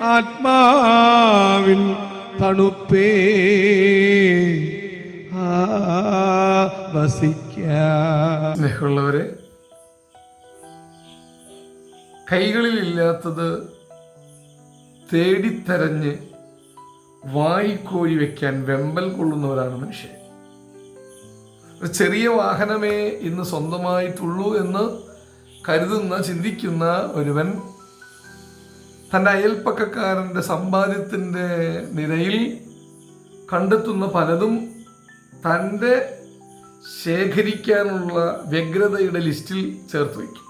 ആത്മാവിൻ തണുപ്പേ. സ്നേഹമുള്ളവരെ കൈകളിലില്ലാത്തത് തേടിത്തരഞ്ഞ് വായിക്കോരി വെക്കാൻ വെമ്പൽ കൊള്ളുന്നവരാണ് മനുഷ്യൻ ഒരു ചെറിയ വാഹനമേ ഇന്ന് സ്വന്തമായിട്ടുള്ളൂ എന്ന് കരുതുന്ന ചിന്തിക്കുന്ന ഒരുവൻ തന്റെ അയൽപ്പക്കക്കാരന്റെ സമ്പാദ്യത്തിന്റെ നിരയിൽ കണ്ടെത്തുന്ന പലതും തന്റെ ശേഖരിക്കാനുള്ള വ്യഗ്രതയുടെ ലിസ്റ്റിൽ ചേർത്ത് വയ്ക്കും.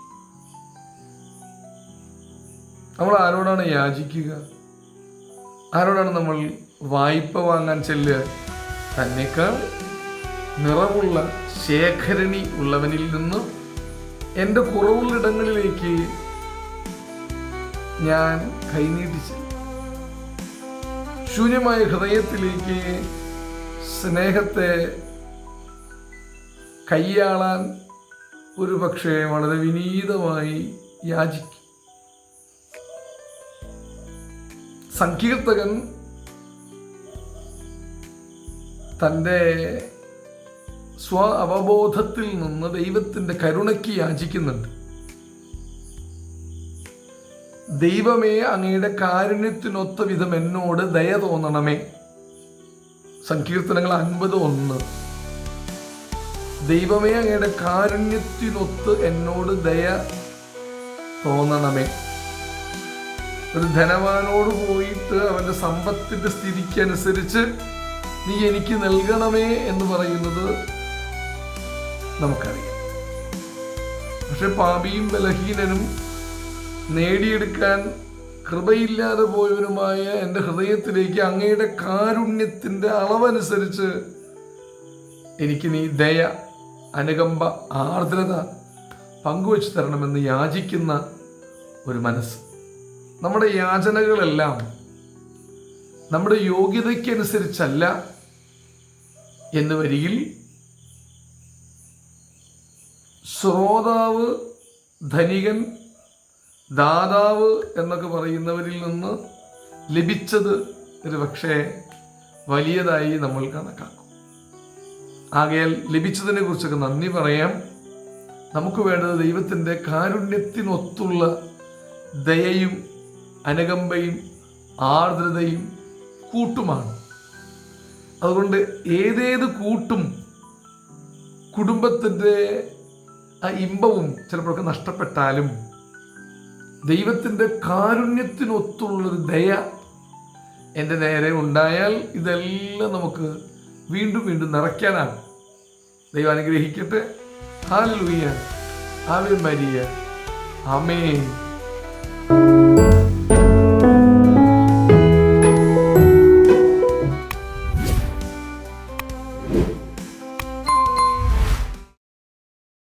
നമ്മൾ ആരോടാണ് യാചിക്കുക? ആരോടാണ് നമ്മൾ വായ്പ വാങ്ങാൻ ചെല്ലുക? തന്നെക്കാൾ നിറവുള്ള ശേഖരണി ഉള്ളവനിൽ നിന്നും എന്റെ കുറവുള്ളിടങ്ങളിലേക്ക് ഞാൻ കൈനീട്ടിച്ചു ശൂന്യമായ ഹൃദയത്തിലേക്ക് സ്നേഹത്തെ കൈയാളാൻ ഒരു പക്ഷേ വളരെ വിനീതമായി യാചിക്കും. സങ്കീർത്തകൻ തന്റെ സ്വ അവബോധത്തിൽ നിന്ന് ദൈവത്തിന്റെ കരുണയ്ക്ക് യാചിക്കുന്നുണ്ട്. ദൈവമേ അങ്ങയുടെ കാരുണ്യത്തിനൊത്ത വിധം എന്നോട് ദയ തോന്നണമേ. സങ്കീർത്തനങ്ങൾ അൻപത് ഒന്ന് ദൈവമേ അങ്ങയുടെ കാരുണ്യത്തിനൊത്ത് എന്നോട് ദയ തോന്നണമേ. ഒരു ധനവാനോട് പോയിട്ട് അവന്റെ സമ്പത്തിന്റെ സ്ഥിതിക്ക് അനുസരിച്ച് നീ എനിക്ക് നൽകണമേ എന്ന് പറയുന്നത് നമുക്കറിയാം. പക്ഷെ പാപിയും ബലഹീനനും നേടിയെടുക്കാൻ കൃപയില്ലാതെ പോയവനുമായ എന്റെ ഹൃദയത്തിലേക്ക് അങ്ങയുടെ കാരുണ്യത്തിന്റെ അളവനുസരിച്ച് എനിക്ക് നീ ദയ അനുകമ്പ ആർദ്രത പങ്കുവച്ചു തരണമെന്ന് യാചിക്കുന്ന ഒരു മനസ്സ്. നമ്മുടെ യാചനകളെല്ലാം നമ്മുടെ യോഗ്യതയ്ക്കനുസരിച്ചല്ല എന്ന് വരികിൽ ശ്രോതാവ് ധനികൻ ദാതാവ് എന്നൊക്കെ പറയുന്നവരിൽ നിന്ന് ലഭിച്ചത് ഒരു പക്ഷേ വലിയതായി നമ്മൾ കണക്കാക്കും. ആകയാൽ ലഭിച്ചതിനെ കുറിച്ചൊക്കെ നന്ദി പറയാം. നമുക്ക് വേണ്ടത് ദൈവത്തിന്റെ കാരുണ്യത്തിനൊത്തുള്ള ദയയും അനുകമ്പയും ആർദ്രതയും കൂട്ടുമാണ്. അതുകൊണ്ട് ഏതേത് കൂട്ടും കുടുംബത്തിന്റെ ആ ഇമ്പവും ചിലപ്പോഴൊക്കെ നഷ്ടപ്പെട്ടാലും ദൈവത്തിന്റെ കാരുണ്യത്തിനൊത്തുള്ളൊരു ദയ എന്റെ നേരെ ഉണ്ടായാൽ ഇതെല്ലാം നമുക്ക് വീണ്ടും വീണ്ടും നിറയ്ക്കാനാണ്. ദൈവം അനുഗ്രഹിക്കട്ടെ. ഹാലൂയ ആവേ മരിയ അമേൻ